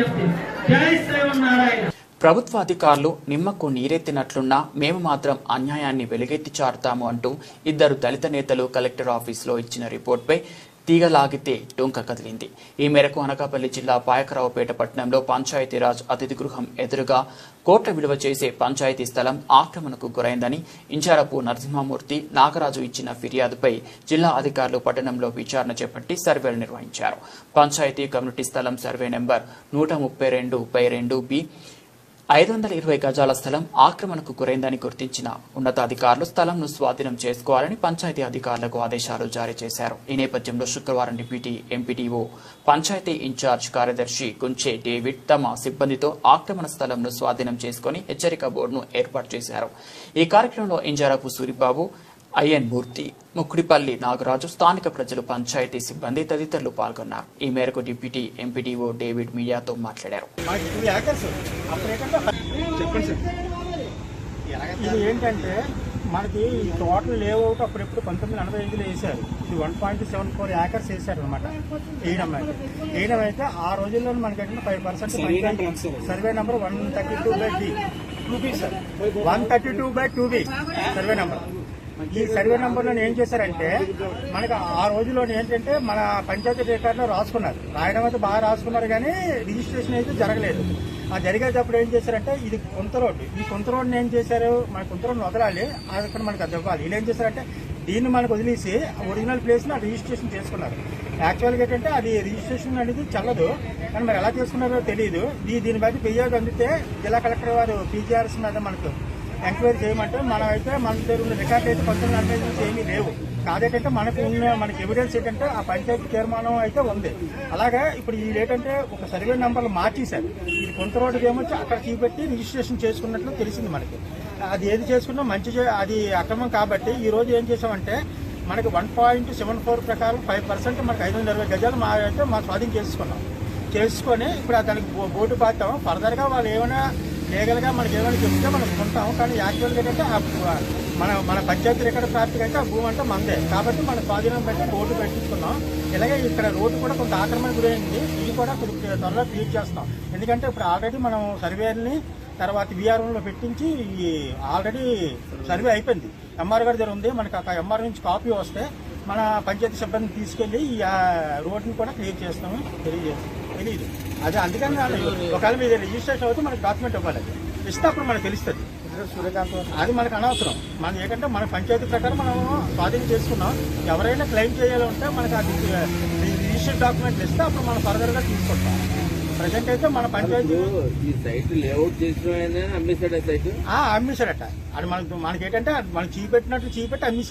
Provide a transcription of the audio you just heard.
విజ్ఞప్తి జై శ్రీమన్నారాయణ ప్రభుత్వ అధికారులు నిమ్మకు నీరెత్తినట్లున్నా మేము మాత్రం అన్యాయాన్ని వెలుగెత్తి చారుతాము అంటూ ఇద్దరు దళిత నేతలు కలెక్టర్ ఆఫీసులో ఇచ్చిన రిపోర్ట్పై తీగలాగితే డొంక కదిలింది. ఈ మేరకు అనకాపల్లి జిల్లా పాయకరావుపేట పట్టణంలో పంచాయతీరాజ్ అతిథి గృహం ఎదురుగా కోట్ల విలువ చేసే పంచాయతీ స్థలం ఆక్రమణకు గురైందని ఇంచారపు నరసింహమూర్తి నాగరాజు ఇచ్చిన ఫిర్యాదుపై జిల్లా అధికారులు పట్టణంలో విచారణ చేపట్టి సర్వేలు నిర్వహించారు. పంచాయతీ కమ్యూనిటీ స్థలం సర్వే నెంబర్ నూట ముప్పై రెండు బై రెండు బి ఐదు వందల ఇరవై గజాల స్థలం ఆక్రమణకు గురైందని గుర్తించిన ఉన్నతాధికారులు స్థలంను స్వాధీనం చేసుకోవాలని పంచాయతీ అధికారులకు ఆదేశాలు జారీ చేశారు. ఈ నేపథ్యంలో శుక్రవారం డిప్యూటీ ఎంపీటీఓ పంచాయతీ ఇన్ఛార్జ్ కార్యదర్శి గుంచే డేవిడ్ తమ సిబ్బందితో ఆక్రమణ స్థలంను స్వాధీనం చేసుకుని హెచ్చరిక బోర్డును ఏర్పాటు చేశారు. ఈ కార్యక్రమంలో ఇంజారపు సూరిబాబు ఐఎన్ మూర్తి ముక్కుడిపల్లి నాగరాజు స్థానిక ప్రజలు పంచాయతీ సిబ్బంది తదితరులు పాల్గొన్నారు. ఈ మేరకు డిప్యూటీ ఎంపీడీఓ డేవిడ్ మీడియాతో మాట్లాడారు. ఇది ఏంటంటే మనకి ఈ టోటల్ లేఅవుట్ అప్పుడెప్పుడు పంతొమ్మిది నలభై ఐదులో వేశారు. ఇది one point seven four acres వేశారు అనమాట వేయడం అయితే. వేయడం అయితే ఆ రోజుల్లో మనకి ఏంటంటే five percent survey number one thirty two by D two B sir. One thirty two by two B survey number ఈ సర్వే నెంబర్లో ఏం చేశారంటే మనకి ఆ రోజులో ఏంటంటే మన పంచాయతీ రికార్డులో రాసుకున్నారు. రాయడం అయితే బాగా రాసుకున్నారు కానీ రిజిస్ట్రేషన్ అయితే జరగలేదు. ఆ జరిగేటప్పుడు ఏం చేశారంటే ఇది కొంత రోడ్డు. ఈ కొంత రోడ్డుని ఏం చేశారు? మన కొంత రోడ్డుని వదలాలి. అది అక్కడ మనకు అది ఇవ్వాలి. వీళ్ళు ఏం చేశారంటే దీన్ని మనకు వదిలేసి ఒరిజినల్ ప్లేస్ని రిజిస్ట్రేషన్ చేసుకున్నారు. యాక్చువల్గా ఏంటంటే అది రిజిస్ట్రేషన్ అనేది చల్లదు. కానీ మరి ఎలా చేసుకున్నారో తెలియదు దీని బట్టి ఫిర్యాదు అందితే జిల్లా కలెక్టర్ వారు పీజీఆర్ఎస్ మీద మనకు ఎంక్వైరీ చేయమంటే మనమైతే మన దగ్గర ఉన్న రికార్డ్ అయితే పర్సనల్ నలభై ఏమీ లేవు. కాదేటంటే మనకు ఉన్న మనకి ఎవిడెన్స్ ఏంటంటే ఆ పంచాయతీ తీర్మానం అయితే ఉంది. అలాగే ఇప్పుడు ఇది ఏంటంటే ఒక సర్వే నెంబర్లు మార్చేశారు. ఇది కొంత రోడ్డు ఏమొచ్చి అక్కడ చూపెట్టి రిజిస్ట్రేషన్ చేసుకున్నట్లు తెలిసింది మనకి. అది ఏది చేసుకున్నా మంచి అది అక్రమం కాబట్టి ఈ రోజు ఏం చేసామంటే మనకి వన్ పాయింట్ సెవెన్ ఫోర్ ప్రకారం ఫైవ్ పర్సెంట్ మనకి ఐదు వందల ఇరవై గజాలు మా అయితే మా స్వాధీనం చేసుకున్నాం. చేసుకొని ఇప్పుడు దానికి బోర్డు పాతాం ఫర్దర్గా వాళ్ళు ఏమైనా లీగల్గా మనకి ఏమైనా చెప్తే మనం ఉంటాం కానీ యాక్చువల్గా ఏంటంటే ఆ భూ- మన మన పంచాయతీ రికార్డు ప్రాప్తికి అయితే ఆ భూమి అంటే మందే. కాబట్టి మన స్వాధీనం పెట్టి రోడ్డు పెట్టించుకున్నాం. ఇలాగే ఇక్కడ రోడ్డు కూడా కొంత ఆక్రమణ గురైంది. ఇది కూడా కొద్దిగా త్వరలో క్లియర్ చేస్తాం. ఎందుకంటే ఇప్పుడు ఆల్రెడీ మనం సర్వేని తర్వాత విఆర్ఓలో పెట్టించి ఈ ఆల్రెడీ సర్వే అయిపోయింది. ఎంఆర్ గారి దగ్గర ఉంది. మనకి ఆ ఎంఆర్ నుంచి కాపీ వస్తే మన పంచాయతీ సిబ్బందిని తీసుకెళ్ళి ఈ రోడ్ని రోడ్డుని కూడా క్లియర్ చేస్తాము తెలియజేస్తాం. తెలియదు అదే అందుకని ఒకవేళ మీద రిజిస్ట్రేషన్ అవుతే మనకి డాక్యుమెంట్ ఇవ్వాలి. ఇస్తే అప్పుడు మనకు తెలుస్తుంది. అది మనకు అనవసరం. మన ఏంటంటే మన పంచాయతీ ప్రకారం మనం స్వాధీనం చేసుకున్నాం. ఎవరైనా క్లెయిమ్ చేయాలంటే మనకి అది రిజిస్టర్ డాక్యుమెంట్లు ఇస్తే అప్పుడు మనం ఫర్దర్గా తీసుకుంటాం. ప్రజెంట్ అయితే మన పంచాయతీ ఈ సైట్ లేఅవుట్ చేసిన ఆయన అమ్మేశాడు ఆ సైట్ ఆ, అమ్మేశాడట. అది మనకు మనకి ఏంటంటే మనకి చీపెట్టినట్టు చీపెట్టి అమ్మేశాడు.